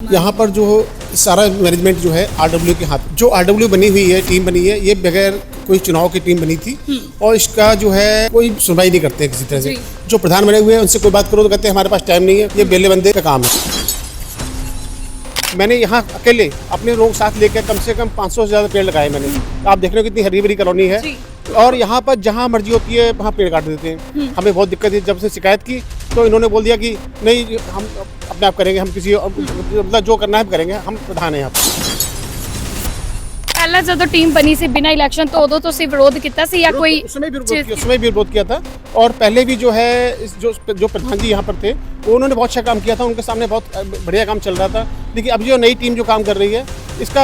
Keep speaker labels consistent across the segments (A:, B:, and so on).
A: यहाँ पर जो सारा मैनेजमेंट जो है आरडब्ल्यू के हाथ जो आरडब्ल्यू बनी हुई है टीम बनी है ये बगैर कोई चुनाव की टीम बनी थी। और इसका जो है कोई सुनवाई नहीं करते किसी तरह से।
B: जो।
A: प्रधान बने हुए हैं उनसे कोई बात करो तो कहते हैं हमारे पास टाइम नहीं है ये बेले बंदे का काम है। मैंने यहाँ अकेले अपने लोग साथ लेकर कम से कम 500 से ज़्यादा पेड़ लगाए मैंने। आप देख रहे हो कितनी हरी भरी कॉलोनी है। और यहाँ पर जहाँ मर्ज़ी होती है वहाँ पेड़ काट देते हैं। हमें बहुत दिक्कत है जब से शिकायत की तो इन्होंने बोल दिया कि नहीं हम अपने आप करेंगे हम किसी मतलब जो करना है हम करेंगे हम प्रधान हैं यहाँ पर
B: ਪਹਿਲਾਂ ਜਦੋਂ ਟੀਮ ਬਣੀ ਸੀ ਬਿਨਾਂ ਇਲੈਕਸ਼ਨ ਤੋਂ ਉਦੋਂ ਤੁਸੀਂ ਵਿਰੋਧ ਕੀਤਾ ਸੀ ਜਾਂ ਕੋਈ
A: उसमें भी विरोध
B: चीज़
A: किया
B: की-
A: उसमें भी विरोध किया था और पहले भी जो है इस जो जो प्रधान जी यहाँ पर थे वो उन्होंने बहुत अच्छा काम किया था उनके सामने बहुत बढ़िया काम चल रहा था लेकिन अब जो नई टीम जो काम कर रही है इसका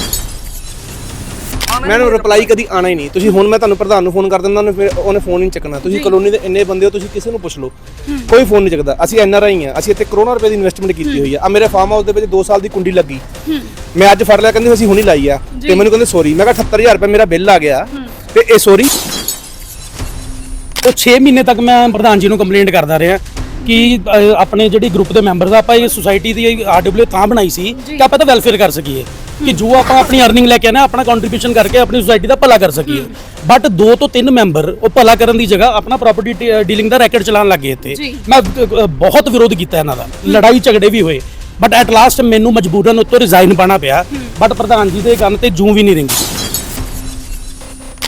C: ਮੈਨੂੰ ਰਿਪਲਾਈ ਕਦੀ ਆਣਾ ਹੀ ਨਹੀਂ। ਤੁਸੀਂ ਹੁਣ ਮੈਂ ਤੁਹਾਨੂੰ ਪ੍ਰਧਾਨ ਨੂੰ ਫੋਨ ਕਰ ਦਿੰਦਾ ਉਹਨੇ ਫਿਰ ਉਹਨੇ ਫੋਨ ਨਹੀਂ ਚੱਕਣਾ। ਤੁਸੀਂ ਕਲੋਨੀ ਦੇ ਇੰਨੇ ਬੰਦੇ ਹੋ ਤੁਸੀਂ ਕਿਸੇ ਨੂੰ ਪੁੱਛ ਲਓ। ਕੋਈ ਫੋਨ ਨਹੀਂ ਚੱਕਦਾ। ਅਸੀਂ ਐਨ ਆਰ ਆਈ ਆ ਅਸੀਂ ਇੱਥੇ ਕਰੋਨਾ ਰੁਪਏ ਦੀ ਇਨਵੈਸਟਮੈਂਟ ਕੀਤੀ ਹੋਈ ਆ। ਆ ਮੇਰੇ ਫਾਰਮ ਹਾਊਸ ਦੇ ਵਿੱਚ 2 ਸਾਲ ਦੀ ਕੁੰਡੀ ਲੱਗੀ। ਮੈਂ ਅੱਜ ਫੜ ਲਿਆ ਕਹਿੰਦੇ ਅਸੀਂ ਹੁਣੀ ਲਾਈ ਆ। ਤੇ ਮੈਨੂੰ ਕਹਿੰਦੇ ਸੌਰੀ ਮੈਂ ਕਿਹਾ 78000 ਰੁਪਏ ਮੇਰਾ ਬਿੱਲ ਆ ਗਿਆ। ਤੇ ਇਹ ਸੌਰੀ
D: ਉਹ 6 ਮਹੀਨੇ ਤੱਕ ਮੈਂ ਪ੍ਰਧਾਨ ਜੀ ਨੂੰ ਕੰਪਲੇਂਟ ਕਰਦਾ ਰਿਹਾ। ਕਿ ਆਪਣੇ ਜਿਹੜੀ ਗਰੁੱਪ ਦੇ ਮੈਂਬਰਸ ਆਪਾਂ ਇਹ ਸੁਸਾਇਟੀ ਦੀ ਆਰਡਬਲਯੂ ਤਾਂ ਬਣਾਈ ਸੀ ਕਿ ਆਪਾਂ ਤਾਂ ਵੈਲਫੇਅਰ ਕਰ ਸਕੀਏ। ਕਿ ਜੋ ਆਪਾਂ ਆਪਣੀ ਅਰਨਿੰਗ ਲੈ ਕੇ ਆਣਾ ਆਪਣਾ ਕੰਟਰੀਬਿਊਸ਼ਨ ਕਰਕੇ ਆਪਣੀ ਸੁਸਾਇਟੀ ਦਾ ਭਲਾ ਕਰ ਸਕੀਏ। ਬਟ ਦੋ ਤੋਂ ਤਿੰਨ ਮੈਂਬਰ ਉਹ ਭਲਾ ਕਰਨ ਦੀ ਜਗ੍ਹਾ ਆਪਣਾ ਪ੍ਰਾਪਰਟੀ ਡੀਲਿੰਗ ਦਾ ਰੈਕਟ ਚਲਾਉਣ ਲੱਗੇ ਇੱਥੇ। ਮੈਂ ਬਹੁਤ ਵਿਰੋਧ ਕੀਤਾ ਇਹਨਾਂ ਦਾ। ਲੜਾਈ ਝਗੜੇ ਵੀ ਹੋਏ। ਬਟ ਐਟ ਲਾਸਟ ਮੈਨੂੰ ਮਜਬੂਰਨ ਉੱਤੋਂ ਰਿਜ਼ਾਈਨ ਪਾਣਾ ਪਿਆ। ਬਟ ਪ੍ਰਧਾਨ ਜੀ ਦੇ ਕੰਨ ਤੇ ਜੂੰ ਵੀ ਨਹੀਂ ਰਿੰਗੀ।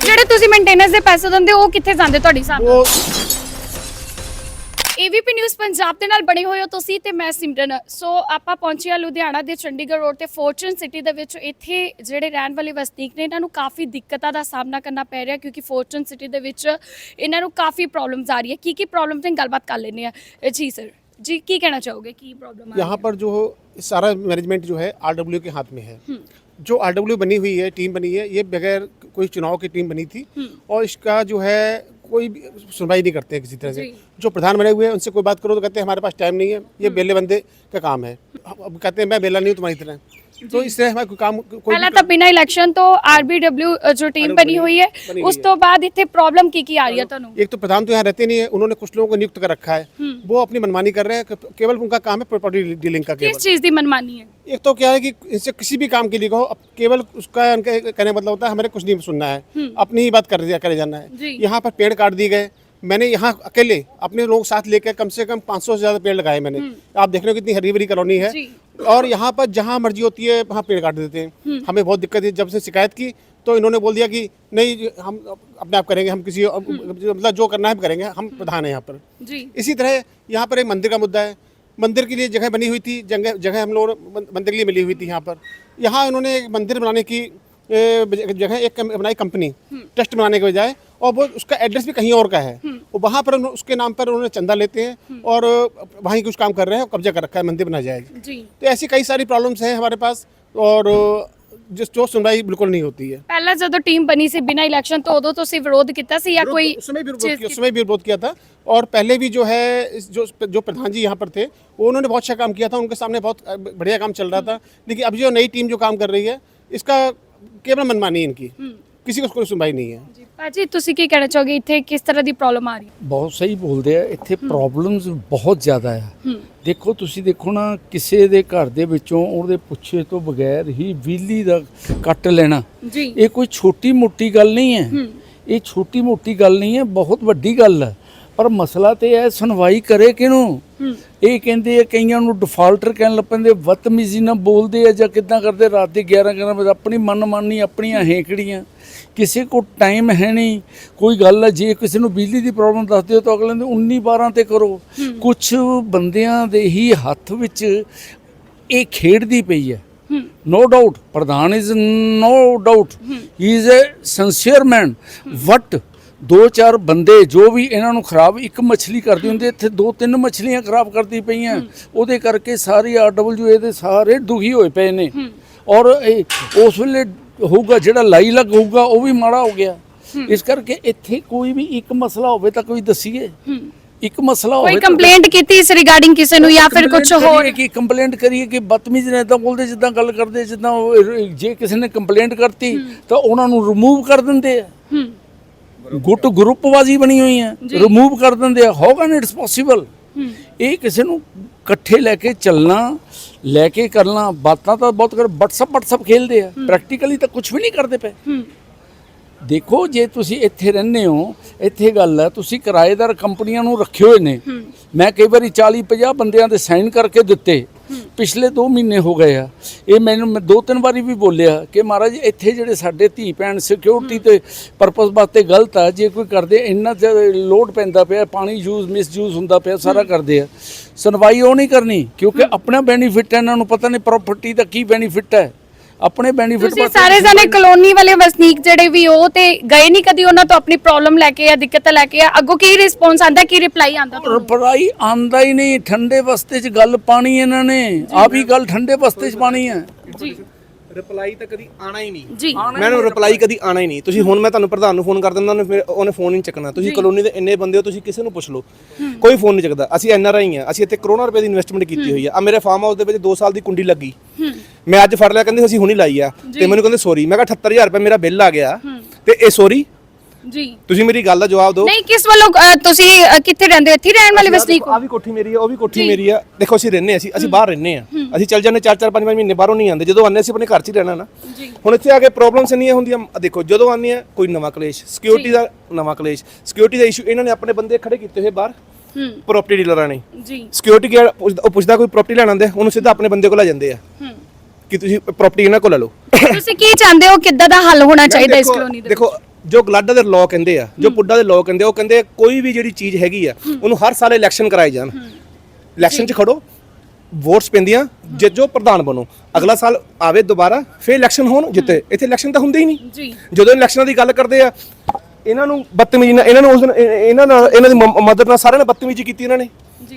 B: ਜਿਹੜੇ ਤੁਸੀਂ ਮੇਨਟੇਨੈਂਸ ਦੇ ਪੈਸੇ ਦਿੰਦੇ ਉਹ ਕਿੱਥੇ ਜਾਂਦੇ ਤੁਹਾਡੀ ਸਾਹਮਣੇ ਏਵੀਪੀ ਨਿਊਜ਼ ਪੰਜਾਬ ਦੇ ਨਾਲ ਬਣੇ ਹੋਏ ਹੋ ਤੁਸੀਂ ਤੇ ਮੈਂ ਸਿਮਰਨ ਸੋ ਆਪਾਂ ਪਹੁੰਚੇ ਹਾਂ ਲੁਧਿਆਣਾ ਦੇ ਚੰਡੀਗੜ੍ਹ ਰੋਡ ਤੇ ਫੋਰਚੂਨ ਸਿਟੀ ਦੇ ਵਿੱਚ ਇੱਥੇ ਜਿਹੜੇ ਰਹਿਣ ਵਾਲੇ ਵਸਨੀਕ ਨੇ ਇਹਨਾਂ ਨੂੰ ਕਾਫੀ ਦਿੱਕਤਾਂ ਦਾ ਸਾਹਮਣਾ ਕਰਨਾ ਪੈ ਰਿਹਾ ਕਿਉਂਕਿ ਫੋਰਚੂਨ ਸਿਟੀ ਦੇ ਵਿੱਚ ਇਹਨਾਂ ਨੂੰ ਕਾਫੀ ਪ੍ਰੋਬਲਮਸ ਆ ਰਹੀ ਹੈ ਕੀ ਕੀ ਪ੍ਰੋਬਲਮਸ ਨੇ ਗੱਲਬਾਤ ਕਰ ਲੈਂਦੇ ਆ ਅ, ਜੀ ਸਰ ਜੀ ਕੀ ਕਹਿਣਾ ਚਾਹੋਗੇ ਕੀ ਪ੍ਰੋਬਲਮ ਆ
A: यहाँ पर जो सारा मैनेजमेंट जो है आरडब्ल्यू के हाथ में है जो आरडब्ल्यू बनी हुई है टीम बनी है ये बगैर कोई चुनाव की टीम बनी थी और इसका जो है कोई भी सुनवाई नहीं करते किसी तरह से
B: जी।
A: जो प्रधान बने हुए हैं उनसे कोई बात करो तो कहते हैं हमारे पास टाइम नहीं है ये बेले बंदे का काम है अब कहते हैं मैं बेला नहीं हूँ तुम्हारी तरह तो इस तरह हमारा कोई काम कोई
B: ਪਹਿਲਾਂ
A: भी
B: ਤਾਂ ਬਿਨਾਂ ਇਲੈਕਸ਼ਨ ਤੋਂ ਆਰਬੀਡਬਲਯੂ ਜੋ ਟੀਮ ਬਣੀ ਹੋਈ ਹੈ
A: बनी हुई
B: ਉਸ ਤੋਂ ਬਾਅਦ ਇੱਥੇ ਪ੍ਰੋਬਲਮ ਕੀ ਕੀ ਆ ਰਹੀ ਹੈ ਤੁਹਾਨੂੰ
A: एक तो प्रधान तो यहाँ रहते नहीं है उन्होंने कुछ लोगों को नियुक्त कर रखा है वो अपनी मनमानी कर रहे हैं कि- केवल उनका काम है प्रॉपर्टी डीलिंग का केवल
B: ਕਿਸ ਚੀਜ਼ ਦੀ ਮਨਮਾਨੀ ਹੈ
A: एक तो क्या है कि इनसे किसी भी काम के लिए कहो अब केवल उसका उनका कहने का मतलब होता है हमारे कुछ नहीं सुनना है अपनी ही बात कर दिया करे जाना
B: जी।
A: है यहाँ पर पेड़ काट दिए गए मैंने यहाँ अकेले अपने लोग साथ लेकर कम से कम 500 से ज़्यादा पेड़ लगाए मैंने आप देख रहे हो कितनी हरी भरी कॉलोनी है
B: जी।
A: और यहाँ पर जहाँ मर्ज़ी होती है वहाँ पेड़ काट देते हैं। हमें बहुत दिक्कत है जब से शिकायत की तो इन्होंने बोल दिया कि नहीं हम अपने आप करेंगे हम किसी मतलब जो करना है हम करेंगे हम प्रधान हैं यहाँ पर।
B: जी।
A: इसी तरह यहाँ पर एक मंदिर का मुद्दा है। मंदिर के लिए जगह बनी हुई थी जगह जगह हम लोग मंदिर के लिए मिली हुई थी यहाँ पर। यहाँ इन्होंने एक मंदिर बनाने की जगह एक कम- बनाई कंपनी ट्रस्ट बनाने के बजाय और वो उसका एड्रेस भी कहीं और का है वो वहाँ पर उन्हों- उसके नाम पर उन्होंने चंदा लेते हैं और वहीं कुछ काम कर रहे हैं कब्जा कर रखा है मंदिर बना जाएगी
B: ਜੀ
A: तो ऐसी कई सारी प्रॉब्लम्स हैं हमारे पास और जिस जो सुनवाई बिल्कुल नहीं होती है
B: ਪਹਿਲਾਂ ਜਦੋਂ ਟੀਮ ਬਣੀ ਸੀ ਬਿਨਾਂ ਇਲੈਕਸ਼ਨ ਤੋਂ ਉਦੋਂ ਤੁਸੀਂ ਵਿਰੋਧ ਕੀਤਾ ਸੀ ਜਾਂ ਕੋਈ
A: उसमें भी विरोध
B: चीज़
A: किया
B: की-
A: उसमें भी विरोध किया था और पहले भी जो है इस जो जो प्रधान जी यहाँ पर थे वो उन्होंने बहुत अच्छा काम किया था उनके सामने बहुत बढ़िया काम चल रहा था लेकिन अब जो नई टीम जो काम कर रही है इसका केवल मनमानी है इनकी किसी को कोई सुनवाई नहीं है
B: ਜੀ ਭਾਜੀ ਤੁਸੀਂ ਕੀ ਕਹਿਣਾ ਚਾਹੋਗੇ ਇੱਥੇ ਕਿਸ ਤਰ੍ਹਾਂ ਦੀ ਪ੍ਰੋਬਲਮ ਆ ਰਹੀ ਹੈ
E: ਬਹੁਤ ਸਹੀ ਬੋਲਦੇ ਆ ਇੱਥੇ ਪ੍ਰੋਬਲਮਸ ਬਹੁਤ ਜ਼ਿਆਦਾ ਆ ਦੇਖੋ ਤੁਸੀਂ ਦੇਖੋ ਨਾ ਕਿਸੇ ਦੇ ਘਰ ਦੇ ਵਿੱਚੋਂ ਉਹਦੇ ਪੁੱਛੇ ਤੋਂ ਬਗੈਰ ਹੀ ਬਿਜਲੀ ਦਾ ਕੱਟ ਲੈਣਾ
B: ਜੀ
E: ਇਹ ਕੋਈ ਛੋਟੀ ਮੋਟੀ ਗੱਲ ਨਹੀਂ ਹੈ ਇਹ ਛੋਟੀ ਮੋਟੀ ਗੱਲ ਨਹੀਂ ਹੈ ਬਹੁਤ ਵੱਡੀ ਗੱਲ ਹੈ ਪਰ ਮਸਲਾ ਤੇ ਹੈ ਸੁਣਵਾਈ ਕਰੇ ਕਿਹਨੂੰ? ਇਹ ਕਹਿੰਦੇ ਆ ਕਈਆਂ ਨੂੰ ਡਿਫਾਲਟਰ ਕਹਿਣ ਲੱਗ ਪੈਂਦੇ ਬਦਤਮੀਜ਼ੀ ਨਾਲ ਬੋਲਦੇ ਆ ਜਾਂ ਕਿਦਾਂ ਕਰਦੇ ਰਾਤ ਦੇ 11 11 ਵਜੇ ਆਪਣੀ ਮਨਮਾਨੀ ਆਪਣੀਆਂ ਹੇਕੜੀਆਂ। ਕਿਸੇ ਕੋ ਟਾਈਮ ਹੈ ਨਹੀਂ। ਕੋਈ ਗੱਲ ਹੈ ਜੇ ਕਿਸੇ ਨੂੰ ਬਿਜਲੀ ਦੀ ਪ੍ਰੋਬਲਮ ਦੱਸਦੇ ਹੋ ਤਾਂ ਅਗਲੇ ਨੇ 19 12 ਤੇ ਕਰੋ। ਕੁਝ ਬੰਦਿਆਂ ਦੇ ਹੀ ਹੱਥ ਵਿੱਚ ਇਹ ਖੇਡਦੀ ਪਈ ਹੈ। no doubt pradhan is no doubt he is a sincere man but ਦੋ ਚਾਰ ਬੰਦੇ ਜੋ ਵੀ ਇਹਨਾਂ ਨੂੰ ਖਰਾਬ ਇੱਕ ਮੱਛਲੀ ਕਰਦੀ ਹੁੰਦੀ ਇੱਥੇ ਦੋ ਤਿੰਨ ਮੱਛਲੀਆਂ ਖਰਾਬ ਕਰਦੀ ਪਈਆਂ। ਉਹਦੇ ਕਰਕੇ ਸਾਰੀ ਆਰਡਬਲਯੂਏ ਦੇ ਸਾਰੇ ਦੁਖੀ ਹੋਏ ਪਏ ਨੇ। ਔਰ ਉਸ ਵੇਲੇ ਹੋਊਗਾ ਜਿਹੜਾ ਲਾਈ ਲੱਗ ਹੋਊਗਾ ਉਹ ਵੀ ਮਾੜਾ ਹੋ ਗਿਆ। ਇਸ ਕਰਕੇ ਇੱਥੇ ਕੋਈ ਵੀ ਇੱਕ ਮਸਲਾ ਹੋਵੇ ਤਾਂ ਕੋਈ ਦੱਸੀਏ। ਇੱਕ ਮਸਲਾ ਹੋਵੇ
B: ਕੋਈ ਕੰਪਲੇਂਟ ਕੀਤੀ ਇਸ ਰਿਗਾਰਡਿੰਗ ਕਿਸੇ ਨੂੰ ਜਾਂ ਫਿਰ ਕੁਝ ਹੋਰ?
E: ਕਿ ਕੰਪਲੇਂਟ ਕਰੀਏ ਕਿ ਬਦਤਮੀਜ਼ ਨੇ ਤਾਂ ਬੋਲਦੇ ਜਿੱਦਾਂ ਗੱਲ ਕਰਦੇ ਜਿੱਦਾਂ ਜੇ ਕਿਸੇ ਨੇ ਕੰਪਲੇਂਟ ਕਰਤੀ ਤਾਂ ਉਹਨਾਂ ਨੂੰ ਰਿਮੂਵ ਕਰ ਦਿੰਦੇ ਆ। ਗੁੱਟ ਗਰੁੱਪਵਾਜੀ ਬਣੀ ਹੋਈ ਹੈ ਰਿਮੂਵ ਕਰ ਦਿੰਦੇ ਆ। ਹਾਊ ਕੈਨ ਇਟਸ ਪੋਸੀਬਲ ਇਹ ਕਿਸੇ ਨੂੰ ਇਕੱਠੇ ਲੈ ਕੇ ਚੱਲਣਾ ਲੈ ਕੇ ਕਰਨਾ ਬਾਤਾਂ ਤਾਂ ਬਹੁਤ ਕਰ WhatsApp WhatsApp ਖੇਲਦੇ ਆ। ਪ੍ਰੈਕਟੀਕਲੀ ਤਾਂ ਕੁਝ ਵੀ ਨਹੀਂ ਕਰਦੇ ਪਏ। ਦੇਖੋ ਜੇ ਤੁਸੀਂ ਇੱਥੇ ਰਹਿੰਦੇ ਹੋ ਇੱਥੇ ਗੱਲ ਹੈ ਤੁਸੀਂ ਕਿਰਾਏਦਾਰ ਕੰਪਨੀਆਂ ਨੂੰ ਰੱਖੇ ਹੋਏ ਨੇ। ਮੈਂ ਕਈ ਵਾਰੀ 40 50 ਬੰਦਿਆਂ ਦੇ ਸਾਈਨ ਕਰਕੇ ਦਿੱਤੇ। ਪਿਛਲੇ 2 ਮਹੀਨੇ ਹੋ ਗਏ ਆ। ਇਹ ਮੈਨੂੰ ਮੈਂ ਦੋ ਤਿੰਨ ਵਾਰੀ ਵੀ ਬੋਲਿਆ ਕਿ ਮਹਾਰਾਜ ਇੱਥੇ ਜਿਹੜੇ ਸਾਡੇ ਧੀ ਭੈਣ ਸਿਕਿਉਰਿਟੀ ਤੇ ਪਰਪਸ ਵਾਸਤੇ ਗਲਤ ਆ ਜੇ ਕੋਈ ਕਰਦੇ ਇੰਨਾ ਲੋਡ ਪੈਂਦਾ ਪਿਆ ਪਾਣੀ ਯੂਜ਼ ਮਿਸਯੂਜ਼ ਹੁੰਦਾ ਪਿਆ ਸਾਰਾ ਕਰਦੇ ਆ। ਸੁਣਵਾਈ ਉਹ ਨਹੀਂ ਕਰਨੀ ਕਿਉਂਕਿ ਆਪਣਾ ਬੈਨੀਫਿਟ ਹੈ ਇਹਨਾਂ ਨੂੰ ਪਤਾ ਨਹੀਂ ਪ੍ਰਾਪਰਟੀ ਦਾ ਕੀ ਬੈਨੀਫਿਟ ਹੈ। ਆਪਣੇ ਬੈਨੀਫਿਟ
B: ਤੁਸੀਂ ਸਾਰੇ ਜਣੇ ਕਲੋਨੀ ਵਾਲੇ ਵਸਨੀਕ ਜਿਹੜੇ ਵੀ ਉਹ ਤੇ ਗਏ ਨਹੀਂ ਕਦੀ ਉਹਨਾਂ ਤੋਂ ਆਪਣੀ ਪ੍ਰੋਬਲਮ ਲੈ ਕੇ ਜਾਂ ਦਿੱਕਤ ਲੈ ਕੇ ਅੱਗੋਂ ਕੀ ਰਿਸਪੌਂਸ ਆਂਦਾ ਕੀ ਰਿਪਲਾਈ ਆਂਦਾ ਤੁਹਾਨੂੰ?
E: ਪੜਾਈ ਆਂਦਾ ਹੀ ਨਹੀਂ ਠੰਡੇ ਵਸਤੇ 'ਚ ਗੱਲ ਪਾਣੀ ਇਹਨਾਂ ਨੇ। ਆ ਵੀ ਗੱਲ ਠੰਡੇ ਵਸਤੇ 'ਚ ਪਾਣੀ ਹੈ।
B: ਜੀ।
C: ਰਿਪਲਾਈ ਤਾਂ ਕਦੀ ਆਣਾ ਹੀ ਨਹੀਂ।
B: ਜੀ।
C: ਮੈਨੂੰ ਰਿਪਲਾਈ ਕਦੀ ਆਣਾ ਹੀ ਨਹੀਂ। ਤੁਸੀਂ ਹੁਣ ਮੈਂ ਤੁਹਾਨੂੰ ਪ੍ਰਧਾਨ ਨੂੰ ਫੋਨ ਕਰ ਦਿੰਦਾ ਉਹਨੇ ਫਿਰ ਉਹਨੇ ਫੋਨ ਨਹੀਂ ਚੱਕਣਾ। ਤੁਸੀਂ ਕਲੋਨੀ ਦੇ ਇੰਨੇ ਬੰਦੇ ਹੋ ਤੁਸੀਂ ਕਿਸੇ ਨੂੰ ਪੁੱਛ ਲਓ। ਕੋਈ ਫੋਨ ਨਹੀਂ ਚੱਕਦਾ। ਅਸੀਂ ਐਨ ਆਰ ਆਈ ਆ ਅਸੀਂ ਇੱਥੇ ਕਰੋਨਾ ਰੁਪਏ ਦੀ ਇਨਵੈਸਟਮੈਂਟ ਕੀਤੀ ਹੋਈ ਆ। ਆ ਮੇਰੇ ਫਾਰਮ ਹਾਊਸ ਦੇ ਵਿੱਚ 2 ਸਾਲ ਦੀ ਕੁੰਡੀ ਲੱਗੀ। ਮੈਂ ਅੱਜ ਫੜ ਲਿਆ ਕਹਿੰਦੇ ਅਸੀਂ ਹੁਣੀ ਲਾਈ ਆ। ਤੇ ਮੈਨੂੰ ਕਹਿੰਦੇ ਸੌਰੀ ਮੈਂ ਕਿਹਾ 78000 ਰੁਪਏ ਮੇਰਾ ਬਿੱਲ ਆ ਗਿਆ। ਤੇ ਇਹ ਸੌਰੀ
B: ਜੀ।
C: ਤੁਸੀਂ ਮੇਰੀ ਗੱਲ ਦਾ ਜਵਾਬ ਦਿਓ।
B: ਨਹੀਂ ਕਿਸ ਵੱਲੋਂ ਅ, ਤੁਸੀਂ ਅ, ਕਿੱਥੇ ਰਹਿੰਦੇ ਹੋ? ਇੱਥੇ ਹੀ ਰਹਿਣ ਵਾਲੇ ਵਸਨੀਕ ਹੋ?
C: ਆ ਵੀ ਕੋਠੀ ਮੇਰੀ ਆ ਉਹ ਵੀ ਕੋਠੀ ਮੇਰੀ ਆ। ਦੇਖੋ ਅਸੀਂ ਰਹਿੰਦੇ ਅਸੀਂ ਅਸੀਂ ਬਾਹਰ ਰਹਿੰਦੇ ਆ ਅਸੀਂ ਚੱਲ ਜਾਂਦੇ 4 4 5 5 ਮਹੀਨੇ ਬਾਹਰੋਂ ਨਹੀਂ ਆਉਂਦੇ। ਜਦੋਂ ਆਉਂਦੇ ਅਸੀਂ ਆਪਣੇ ਘਰ 'ਚ ਹੀ ਰਹਿਣਾ ਨਾ। ਹੁਣ ਇੱਥੇ ਆ ਕੇ ਪ੍ਰੋਬਲਮਸ ਇੰਨੀਆਂ ਹੁੰਦੀਆਂ ਆਹ ਦੇਖੋ ਜਦੋਂ ਆਉਂਦੇ ਆ ਕੋਈ ਨਵਾਂ ਕਲੇਸ਼ ਸਿਕਿਉਰਿਟੀ ਦਾ ਨਵਾਂ ਕਲੇਸ਼ ਸਿਕਿਉਰਿਟੀ ਦਾ ਇਸ਼ੂ ਇਹਨਾਂ ਨੇ ਆਪਣੇ ਬੰਦੇ ਖੜੇ ਕੀਤੇ ਹੋਏ ਬਾਹਰ
B: ਹੂੰ।
C: ਪ੍ਰਾਪਰਟੀ ਡੀਲਰਾਂ ਨੇ
B: ਜੀ।
C: ਸਿਕਿਉਰਿਟੀ ਗਾਰਡ ਉਹ ਪੁੱਛਦਾ ਕੋਈ ਪ੍ਰਾਪਰਟੀ ਲੈਣ ਆਉਂਦੇ ਉਹਨੂੰ ਸਿੱਧਾ ਆਪਣੇ ਬੰਦੇ ਕੋਲ ਲੈ ਜਾਂਦੇ ਆ।
B: ਹੂੰ।
C: ਕਿ ਤੁਸੀਂ ਪ੍ਰਾਪਰਟੀ ਇਹਨਾਂ ਕੋਲ ਲੈ ਲਓ।
B: ਤੁਸੀਂ ਕੀ ਚਾਹੁੰਦੇ ਹੋ? ਕਿੱਦਾਂ ਦਾ ਹੱਲ ਹੋਣਾ ਚਾਹੀਦਾ ਇਸ
C: ਦੇਖੋ-
B: ਕਲੋਨੀ ਦੇ
C: ਦੇਖੋ ਜੋ ਗਲਾਡਾ ਦੇ ਲਾਅ ਕਹਿੰਦੇ ਆ ਜੋ ਪੁੱਡਾ ਦੇ ਲਾਅ ਕਹਿੰਦੇ ਆ, ਉਹ ਕਹਿੰਦੇ ਆ, ਕੋਈ ਵੀ ਜਿਹੜੀ ਚੀਜ਼ ਹੈਗੀ ਆ ਉਹਨੂੰ ਹਰ ਸਾਲ ਇਲੈਕਸ਼ਨ ਕਰਾਏ ਜਾਣ। ਇਲੈਕਸ਼ਨ 'ਚ ਖੜੋ ਵੋਟਸ ਪੈਂਦੀਆਂ ਜੇ ਜੋ ਪ੍ਰਧਾਨ ਬਣੋ ਅਗਲਾ ਸਾਲ ਆਵੇ ਦੁਬਾਰਾ ਫਿਰ ਇਲੈਕਸ਼ਨ ਹੋਣ ਜਿੱਤੇ। ਇੱਥੇ ਇਲੈਕਸ਼ਨ ਤਾਂ ਹੁੰਦੇ ਹੀ ਨਹੀਂ।
B: ਜੀ।
C: ਜਦੋਂ ਇਲੈਕਸ਼ਨਾਂ ਦੀ ਗੱਲ ਕਰਦੇ ਆ ਇਹਨਾਂ ਨੂੰ ਬਦਤਮੀਜ਼ੀ ਨਾਲ ਇਹਨਾਂ ਨੂੰ ਉਸ ਦਿਨ ਇਹ- ਇਹਨਾਂ ਨਾਲ ਇਹਨਾਂ ਦੀ ਮਦਦ ਨਾਲ ਸਾਰਿਆਂ ਨੇ ਬਦਤਮੀਜ਼ੀ ਕੀਤੀ ਇਹਨਾਂ ਨੇ।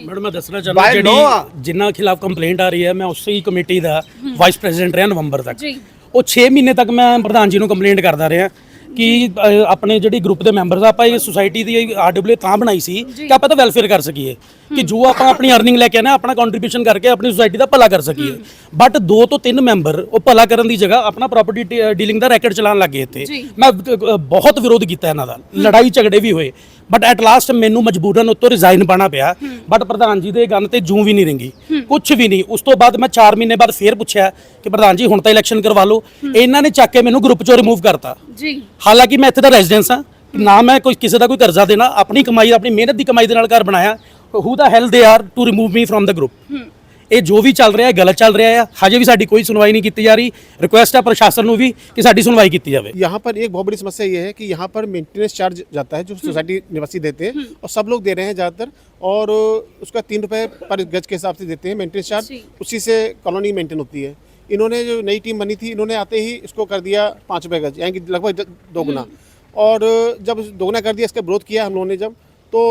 D: ਮੈਡਮ ਮੈਂ ਦੱਸਣਾ ਚਾਹੁੰਦਾ
C: By law ਆ।
D: ਜਿਹੜੀ ਜਿਨ੍ਹਾਂ ਖਿਲਾਫ ਕੰਪਲੇਂਟ ਆ ਰਹੀ ਹੈ ਮੈਂ ਉਸੇ ਹੀ ਕਮੇਟੀ ਦਾ ਵਾਈਸ ਪ੍ਰੈਜ਼ੀਡੈਂਟ ਰਿਹਾ ਨਵੰਬਰ ਤੱਕ।
B: ਜੀ।
D: ਉਹ 6 ਮਹੀਨੇ ਤੱਕ ਮੈਂ ਪ੍ਰਧਾਨ ਜੀ ਨੂੰ ਕੰਪਲੇਂਟ ਕਰਦਾ ਰਿਹਾ ਕਿ ਅ, ਆਪਣੇ ਜਿਹੜੀ ਗਰੁੱਪ ਦੇ ਮੈਂਬਰਸ ਆ ਆਪਾਂ ਇਹ ਸੁਸਾਇਟੀ ਦੀ ਆਰਡਬਲਯੂ ਤਾਂ ਬਣਾਈ ਸੀ ਕਿ ਆਪਾਂ ਤਾਂ ਵੈਲਫੇਅਰ ਕਰ ਸਕੀਏ। ਕਿ ਜੋ ਆਪਾਂ ਆਪਣੀ ਅਰਨਿੰਗ ਲੈ ਕੇ ਆਣਾ ਆਪਣਾ ਕੰਟਰੀਬਿਊਸ਼ਨ ਕਰਕੇ ਆਪਣੀ ਸੁਸਾਇਟੀ ਦਾ ਭਲਾ ਕਰ ਸਕੀਏ। ਬਟ ਦੋ ਤੋਂ ਤਿੰਨ ਮੈਂਬਰ ਉਹ ਭਲਾ ਕਰਨ ਦੀ ਜਗ੍ਹਾ ਆਪਣਾ ਪ੍ਰਾਪਰਟੀ ਡੀਲਿੰਗ ਦਾ ਰੈਕਟ ਚਲਾਉਣ ਲੱਗੇ ਇੱਥੇ। ਮੈਂ ਬਹੁਤ ਵਿਰੋਧ ਕੀਤਾ ਇਹਨਾਂ ਦਾ। ਲੜਾਈ ਝਗੜੇ ਵੀ ਹੋਏ। ਬਟ ਐਟ ਲਾਸਟ ਮੈਨੂੰ ਮਜਬੂਰਨ ਉੱਤੋਂ ਰਿਜ਼ਾਈਨ ਪਾਣਾ ਪਿਆ। ਬਟ ਪ੍ਰਧਾਨ ਜੀ ਦੇ ਗਨ ਤੇ ਜੂੰ ਵੀ ਨਹੀਂ ਰਿੰਗੀ। ਕੁਝ ਵੀ ਨਹੀਂ। ਉਸ ਤੋਂ ਬਾਅਦ ਮੈਂ 4 ਮਹੀਨੇ ਬਾਅਦ ਫੇਰ ਪੁੱਛਿਆ ਕਿ ਪ੍ਰਧਾਨ ਜੀ ਹੁਣ ਤਾਂ ਇਲੈਕਸ਼ਨ ਕਰਵਾ ਲਓ। ਇਹਨਾਂ ਨੇ ਚੱਕ ਕੇ ਮੈਨੂੰ ਗਰੁੱਪ ਚੋਂ ਰਿਮੂਵ ਕਰਤਾ।
B: ਜੀ।
D: ਹਾਲਾਂਕਿ ਮੈਂ ਇੱਥੇ ਦਾ ਰੈਜ਼ੀਡੈਂਸ ਹਾਂ। ਨਾ ਮੈਂ ਕੋਈ ਕਿਸੇ ਦਾ ਕੋਈ ਕਰਜ਼ਾ ਦੇਣਾ ਆਪਣੀ ਕਮਾਈ ਆਪਣੀ ਮਿਹਨਤ ਦੀ ਕਮਾਈ ਦੇ ਨਾਲ ਘਰ ਬਣਾਇਆ। Who the hell they are to remove me from the group ਇਹ ਜੋ ਵੀ ਚੱਲ ਰਿਹਾ ਹੈ ਗਲਤ ਚੱਲ ਰਿਹਾ ਹੈ ਹਜੇ ਵੀ ਸਾਡੀ ਕੋਈ ਸੁਣਵਾਈ ਨਹੀਂ ਕੀਤੀ ਜਾ ਰਹੀ ਰਿਕੁਐਸਟ ਹੈ ਪ੍ਰਸ਼ਾਸਨ ਨੂੰ ਵੀ ਕਿ ਸਾਡੀ ਸੁਣਵਾਈ ਕੀਤੀ ਜਾਵੇ
A: यहाँ पर एक बहुत बड़ी समस्या ये है कि यहाँ पर मेंटेनेंस चार्ज जाता है जो सोसाइटी निवासी देते हैं और सब लोग दे रहे हैं ज़्यादातर और उसका तीन रुपए पर गज के हिसाब से देते हैं मेंटेनेंस चार्ज
B: जी।
A: उसी से कॉलोनी मेंटेन होती है इन्होंने जो नई टीम बनी थी इन्होंने आते ही इसको कर दिया पाँच रुपये गज यानी कि लगभग द- दोगुना और जब दोगुना कर दिया इसका विरोध किया हम लोगों ने जब तो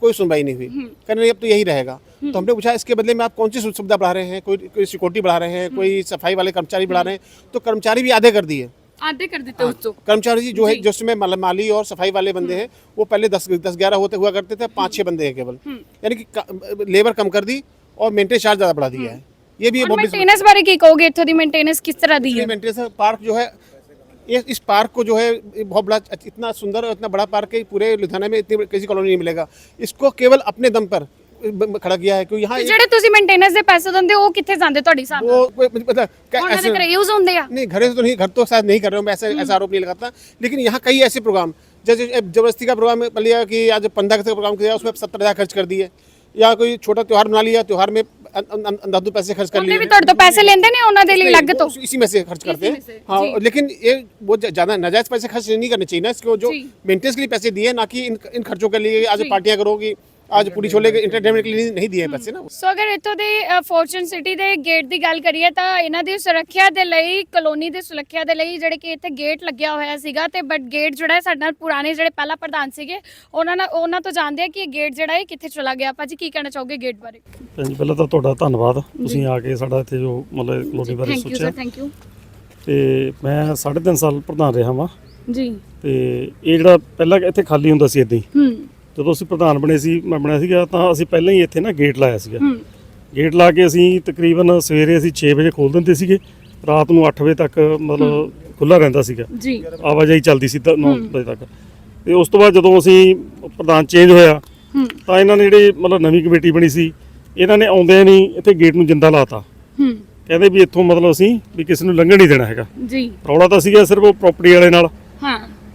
A: कोई सुनवाई नहीं हुई कहने लगे अब तो यही रहेगा तो हमने पूछा इसके बदले में आप कौन सी सुविधा बढ़ा रहे हैं कोई कोई सिक्योरिटी बढ़ा रहे हैं कोई सफाई वाले कर्मचारी बढ़ा रहे हैं तो कर्मचारी भी आधे कर दिए
B: आधे कर देते हो तो
A: कर्मचारी जी जो है जो उसमें माल- माली और सफाई वाले बंदे हैं वो पहले दस दस ग्यारह होते हुआ करते थे पाँच छः बंदे हैं केवल यानी कि क- लेबर कम कर दी और मेंटेनेंस चार्ज ज़्यादा बढ़ा दिया है ये भी
B: और
A: बहुत बड़ी
B: मेंटेनेंस बारे की कहोगे इत्थों दी मेंटेनेंस किस तरह दी है
A: मेंटेनेंस पार्क जो है ये इस पार्क को जो है ये बहुत बड़ा इतना सुंदर और इतना बड़ा पार्क है पूरे लुधियाना में इतनी किसी कॉलोनी नहीं मिलेगा इसको केवल अपने दम पर ਖੜਕ ਗਿਆ ਹੈ
B: ਕਿਉਂ
A: ਯਹਾਂ
B: ਜਿਹੜੇ ਤੁਸੀਂ ਮੇਨਟੇਨੈਂਸ ਦੇ ਪੈਸੇ ਦਿੰਦੇ ਹੋ ਉਹ ਕਿੱਥੇ ਜਾਂਦੇ ਤੁਹਾਡੀ ਹਿਸਾਬ ਨਾਲ
A: वो कोई- मतलब क्या-
B: ਉਹਨਾਂ ਦੇ
A: ऐसे-
B: ਘਰੇ यूज ਹੁੰਦੇ ਆ
A: नहीं घर से तो नहीं घर तो शायद नहीं कर रहे हो मैं ऐसे ऐसा आरोप नहीं लगाता लेकिन यहाँ कई ऐसे प्रोग्राम जैसे एक जबरदस्ती का प्रोग्राम है, मान लिया कि आज पंद्रह अगस्त का प्रोग्राम किया उसमें सत्तर हज़ार खर्च कर दिए या कोई छोटा त्यौहार मना लिया त्यौहार में अं- अं- अं- अंधाधुंध पैसे खर्च कर
B: ਉਹਨੇ
A: लिए
B: ਵੀ ਤੁਹਾਡੇ ਤੋਂ ਪੈਸੇ ਲੈਂਦੇ ਨੇ ਉਹਨਾਂ ਦੇ ਲਈ अलग
A: तो इसी में से खर्च करते इसी हैं
B: में से,
A: हाँ
B: जी।
A: लेकिन ये वो ज्यादा नाजायज पैसे खर्च नहीं करने चाहिए ना इसको जो
B: जी।
A: मेंटेनेंस के लिए पैसे दिए ना कि इन इन खर्चों के लिए आज जी। पार्टियां करोगी आज पूरी छोले के इंटरटेनमेंट के लिए नहीं दिए हैं पैसे ना
B: ਸੋ ਅਗਰ ਇੱਥੋਂ ਦੇ ਫੋਰਚੂਨ ਸਿਟੀ ਦੇ ਗੇਟ ਦੀ ਗੱਲ ਕਰੀਏ ਤਾਂ ਇਹਨਾਂ ਦੀ ਸੁਰੱਖਿਆ ਦੇ ਲਈ ਕਲੋਨੀ ਦੀ ਸੁਰੱਖਿਆ ਦੇ ਲਈ ਜਿਹੜੇ ਕਿ ਇੱਥੇ ਗੇਟ ਲੱਗਿਆ ਹੋਇਆ ਸੀਗਾ ਤੇ ਬਟ ਗੇਟ ਜਿਹੜਾ ਹੈ ਸਾਡੇ ਨਾਲ ਪੁਰਾਣੇ ਜਿਹੜੇ ਪਹਿਲਾ ਪ੍ਰਧਾਨ ਸੀਗੇ ਉਹਨਾਂ ਨਾਲ ਉਹਨਾਂ ਤੋਂ ਜਾਣਦੇ ਆ ਕਿ ਇਹ ਗੇਟ ਜਿਹੜਾ ਹੈ ਕਿੱਥੇ ਚਲਾ ਗਿਆ ਭਾਜੀ ਕੀ ਕਹਿਣਾ ਚਾਹੋਗੇ ਗੇਟ ਬਾਰੇ
F: ਭੈਣ ਜੀ ਪਹਿਲਾਂ ਤਾਂ ਤੁਹਾਡਾ ਧੰਨਵਾਦ ਤੁਸੀਂ ਆ ਕੇ ਸਾਡਾ ਇੱਥੇ ਜੋ ਮਤਲਬ ਕਲੋਨੀ ਬਾਰੇ
B: ਥੈਂਕ ਯੂ
F: ਸੋਚਿਆ
B: ਸਰ ਥੈਂਕ ਯੂ
F: ਤੇ ਮੈਂ 3.5 ਸਾਲ ਪ੍ਰਧਾਨ ਰਿਹਾ ਵਾਂ
B: ਜੀ
F: ਤੇ ਇਹ ਜਿਹੜਾ ਪਹਿਲਾਂ ਇੱਥੇ ਖਾਲੀ ਹੁੰਦਾ ਸੀ ਇਦਾਂ ਹੀ
B: ਹੂੰ
F: ਜਦੋਂ ਅਸੀਂ ਪ੍ਰਧਾਨ ਬਣੇ ਸੀ ਮੈਂ ਬਣਿਆ ਸੀਗਾ ਤਾਂ ਅਸੀਂ ਪਹਿਲਾਂ ਹੀ ਇੱਥੇ ਨਾ ਗੇਟ ਲਾਇਆ ਸੀਗਾ।
B: ਹੂੰ।
F: ਗੇਟ ਲਾ ਕੇ ਅਸੀਂ ਤਕਰੀਬਨ ਸਵੇਰੇ ਅਸੀਂ 6 ਵਜੇ ਖੋਲ ਦਿੰਦੇ ਸੀਗੇ। ਰਾਤ ਨੂੰ 8 ਵਜੇ ਤੱਕ ਮਤਲਬ ਖੁੱਲਾ ਰਹਿੰਦਾ ਸੀਗਾ।
B: ਜੀ।
F: ਆਵਾਜਾਈ ਚੱਲਦੀ ਸੀ 9 ਵਜੇ ਤੱਕ। ਤੇ ਉਸ ਤੋਂ ਬਾਅਦ ਜਦੋਂ ਅਸੀਂ ਪ੍ਰਧਾਨ ਚੇਂਜ ਹੋਇਆ
B: ਹੂੰ।
F: ਤਾਂ ਇਹਨਾਂ ਨੇ ਜਿਹੜੀ ਮਤਲਬ ਨਵੀਂ ਕਮੇਟੀ ਬਣੀ ਸੀ ਇਹਨਾਂ ਨੇ ਆਉਂਦਿਆਂ ਨਹੀਂ ਇੱਥੇ ਗੇਟ ਨੂੰ ਜਿੰਦਾ ਲਾਤਾ।
B: ਹੂੰ।
F: ਕਹਿੰਦੇ ਵੀ ਇੱਥੋਂ ਮਤਲਬ ਅਸੀਂ ਵੀ ਕਿਸੇ ਨੂੰ ਲੰਘਣ ਨਹੀਂ ਦੇਣਾ ਹੈਗਾ।
B: ਜੀ।
F: ਰੌਲਾ ਤਾਂ ਸੀਗਾ ਸਿਰਫ ਉਹ ਪ੍ਰਾਪਰਟੀ ਵਾਲੇ ਨਾਲ।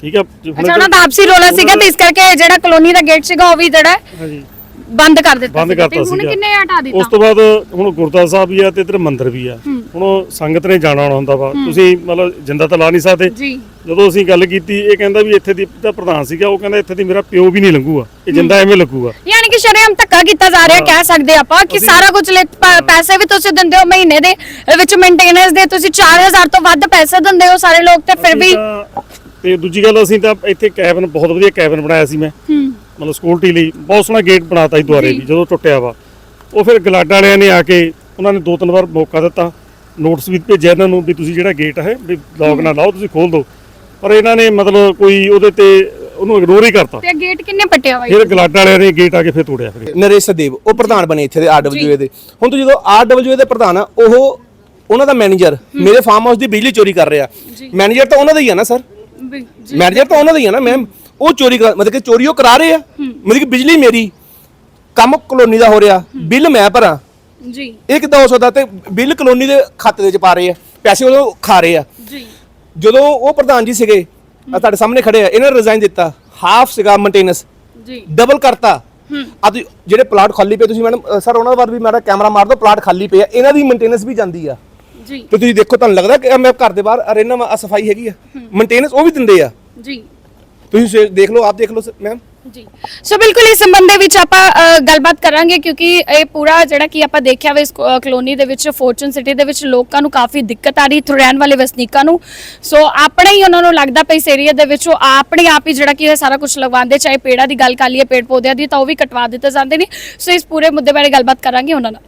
F: ਠੀਕ ਆ
B: ਅੱਛਾ ਉਹਨਾਂ ਦਾ ਆਪਸੀ ਰੋਲਾ ਸੀਗਾ ਤੇ ਇਸ ਕਰਕੇ ਜਿਹੜਾ ਕਲੋਨੀ ਦਾ ਗੇਟ ਸੀਗਾ ਉਹ ਵੀ ਜਿਹੜਾ
F: ਹਾਂਜੀ।
B: ਬੰਦ ਕਰ ਦਿੱਤਾ
F: ਬੰਦ। ਕਰਤਾ
B: ਹੁਣ
F: ਸੀਗਾ।
B: ਕਿੰਨੇ ਹਟਾ ਦਿੱਤਾ?
F: ਉਸ ਤੋਂ ਬਾਅਦ ਹੁਣ ਗੁਰਦੁਆਰਾ ਸਾਹਿਬ ਵੀ ਆ ਤੇ ਇੱਧਰ ਮੰਦਿਰ ਵੀ ਆ। ਹੁਣ ਉਹ ਸੰਗਤ ਨੇ ਜਾਣਾ ਆਉਣਾ ਹੁੰਦਾ ਵਾ। ਤੁਸੀਂ ਮਤਲਬ ਜਿੰਦਾ ਤਾਂ ਲਾ ਨਹੀਂ ਸਕਦੇ।
B: ਜੀ।
F: ਜਦੋਂ ਅਸੀਂ ਗੱਲ ਕੀਤੀ ਇਹ ਕਹਿੰਦਾ ਵੀ ਇੱਥੇ ਦੀ ਤਾਂ ਪ੍ਰਧਾਨ ਸੀਗਾ ਉਹ ਕਹਿੰਦਾ ਇੱਥੇ ਦੀ ਮੇਰਾ ਪਿਓ ਵੀ ਨਹੀਂ ਲੰਘੂਗਾ ਇਹ ਜਿੰਦਾ ਐਵੇਂ ਲੱਗੂਗਾ।
B: ਯਾਨੀ ਕਿ ਸ਼ਰੇਆਮ ਧੱਕਾ ਕੀਤਾ ਜਾ ਰਿਹਾ ਕਹਿ ਸਕਦੇ ਆਪਾਂ ਕਿ ਸਾਰਾ ਕੁਝ ਪੈਸੇ ਵੀ ਤੁਸੀਂ ਦਿੰਦੇ ਹੋ ਮਹੀਨੇ ਦੇ ਵਿੱਚ ਮੇਨਟੇਨੈਂਸ ਦੇ ਤੁਸੀਂ 4000 ਤੋਂ ਵੱਧ ਪੈਸੇ ਦਿੰਦੇ ਹੋ ਸਾਰੇ ਲੋਕ ਤੇ ਫਿਰ ਵੀ
F: ਅਸੀਂ ਤਾਂ- ਤੇ ਦੂਜੀ ਗੱਲ ਅਸੀਂ ਤਾਂ ਇੱਥੇ ਕੈਬਨ ਬਹੁਤ ਵਧੀਆ ਕੈਬਨ ਬਣਾਇਆ ਸੀ ਮੈਂ।
B: ਹੂੰ।
F: ਮਤਲਬ ਸਿਕਿਉਰਿਟੀ ਲਈ ਬਹੁਤ ਸੋਹਣਾ ਗੇਟ ਬਣਾਤਾ ਸੀ ਦੁਆਰੇ ਵੀ ਜਦੋਂ ਟੁੱਟਿਆ ਵਾ। ਉਹ ਫਿਰ ਗਲਾਡਾ ਵਾਲਿਆਂ ਨੇ ਆ ਕੇ ਉਹਨਾਂ ਨੇ ਦੋ ਤਿੰਨ ਵਾਰ ਮੌਕਾ ਦਿੱਤਾ। ਨੋਟਿਸ ਵੀ ਭੇਜਿਆ ਇਹਨਾਂ ਨੂੰ ਵੀ ਤੁਸੀਂ ਜਿਹੜਾ ਗੇਟ ਹੈ ਵੀ ਲੌਕ ਨਾ ਲਾਓ ਤੁਸੀਂ ਖੋਲ ਦਿਓ ਪਰ ਇਹਨਾਂ ਨੇ ਮਤਲਬ ਕੋਈ ਉਹਦੇ ਤੇ ਉਹਨੂੰ ਇਗਨੋਰ ਹੀ ਕਰਤਾ।
B: ਤੇ ਗੇਟ ਕਿੰਨੇ ਪੱਟਿਆ ਹੋਇਆ
F: ਫਿਰ ਗਲਾਡਾ ਵਾਲਿਆਂ ਨੇ ਗੇਟ ਆ ਕੇ ਫਿਰ ਤੋੜਿਆ ਫਿਰ।
C: ਨਰੇਸ਼ ਸਦੇਵ ਉਹ ਪ੍ਰਧਾਨ ਬਣੇ ਇੱਥੇ ਦੇ ਆਰਡਬਲਯੂਏ ਦੇ। ਹੁਣ ਤੋਂ ਜਦੋਂ ਆਰਡਬਲਯੂਏ ਦੇ ਪ੍ਰਧਾਨ ਆ ਉਹ ਉਹਨਾਂ ਦਾ ਮੈਨੇਜਰ ਮੇਰੇ ਫਾਰਮ ਹਾਊਸ ਦੀ ਬਿਜਲੀ ਚੋਰੀ ਕਰ ਰਿਹਾ। ਮੈਨੇਜਰ ਤਾਂ ਉਹਨਾਂ ਦਾ ਹੀ ਆ ਨਾ ਸਰ? ਮੈਨੇਜਰ ਤਾਂ ਉਹਨਾਂ ਦਾ ਹੀ ਆ ਨਾ ਮੈਮ ਉਹ ਚੋਰੀ ਕਰਾ- ਮਤਲਬ ਕਿ ਚੋਰੀ ਉਹ ਕਰਾ ਰਹੇ ਆ। ਮਤਲਬ ਕਿ ਬਿਜਲੀ ਮੇਰੀ ਕੰਮ ਕਲੋਨੀ ਦਾ ਹੋ ਰਿਹਾ ਬਿੱਲ ਮੈਂ ਭਰਾਂ।
B: ਜੀ।
C: ਇਹ ਕਿੱਦਾਂ ਹੋ ਸਕਦਾ ਤੇ ਬਿੱਲ ਕਲੋਨੀ ਦੇ ਖਾਤੇ ਦੇ ਵਿੱਚ ਪਾ ਰਹੇ ਆ ਪੈਸੇ ਉਹ ਖਾ ਰਹੇ ਆ।
B: ਜੀ।
C: ਜਦੋਂ ਉਹ ਪ੍ਰਧਾਨ ਜੀ ਸੀਗੇ ਆ ਤੁਹਾਡੇ ਸਾਹਮਣੇ ਖੜੇ ਆ ਇਹਨਾਂ ਨੇ ਰਿਜ਼ਾਈਨ ਦਿੱਤਾ ਹਾਫ ਸੀਗਾ ਮੇਨਟੇਨੈਂਸ
B: ਜੀ।
C: ਡਬਲ ਕਰਤਾ। ਆ ਜਿਹੜੇ ਪਲਾਟ ਖਾਲੀ ਪਏ ਤੁਸੀਂ ਮੈਡਮ ਸਰ ਉਹਨਾਂ ਬਾਰੇ ਵੀ ਮੇਰਾ ਕੈਮਰਾ ਮਾਰ ਦਿਓ ਪਲਾਟ ਖਾਲੀ ਪਏ ਆ ਇਹਨਾਂ ਦੀ ਮੇਨਟੇਨੈਂਸ ਵੀ ਜਾਂਦੀ ਆ।
B: ਜੀ।
C: ਤੇ ਤੁਸੀਂ ਦੇਖੋ ਤੁਹਾਨੂੰ ਲੱਗਦਾ ਕਿ ਮੈਂ ਘਰ ਦੇ ਬਾਹਰ ਅਰੇਨਾ ਆ ਸਫ਼ਾਈ ਹੈਗੀ ਆ? ਮੇਨਟੇਨੈਂਸ ਉਹ ਵੀ ਦਿੰਦੇ ਆ?
B: ਜੀ।
C: ਤੁਸੀਂ ਸੇ- ਦੇਖ ਲਓ ਆਪ ਦੇਖ ਲਓ ਮੈਮ
B: ਜੀ। ਸੋ ਬਿਲਕੁਲ ਇਸ ਸੰਬੰਧ ਦੇ ਵਿੱਚ ਆਪਾਂ ਅ, ਗੱਲਬਾਤ ਕਰਾਂਗੇ ਕਿਉਂਕਿ ਇਹ ਪੂਰਾ ਜਿਹੜਾ ਕਿ ਆਪਾਂ ਦੇਖਿਆ ਵਾ ਇਸ ਕ- ਕਲੋਨੀ ਦੇ ਵਿੱਚ ਫੋਰਚੂਨ ਸਿਟੀ ਦੇ ਵਿੱਚ ਲੋਕਾਂ ਨੂੰ ਕਾਫੀ ਦਿੱਕਤ ਆ ਰਹੀ ਇੱਥੋਂ ਰਹਿਣ ਵਾਲੇ ਵਸਨੀਕਾਂ ਨੂੰ। ਸੋ ਆਪਣਾ ਹੀ ਉਹਨਾਂ ਨੂੰ ਲੱਗਦਾ ਪਿਆ ਇਸ ਏਰੀਆ ਦੇ ਵਿੱਚ ਉਹ ਆਪਣੇ ਆਪ ਹੀ ਜਿਹੜਾ ਕਿ ਇਹ ਸਾਰਾ ਕੁਝ ਲਗਵਾਉਂਦੇ ਚਾਹੇ ਪੇੜਾਂ ਦੀ ਗੱਲ ਕਰ ਲਈਏ ਪੇੜ ਪੌਦਿਆਂ ਦੀ ਤਾਂ ਉਹ ਵੀ ਕਟਵਾ ਦਿੱਤੇ ਜਾਂਦੇ ਨੇ। ਸੋ ਇਸ ਪੂਰੇ ਮੁੱਦੇ ਬਾਰੇ ਗੱਲਬਾਤ ਕਰਾਂਗੇ ਉਹਨਾਂ ਨਾਲ।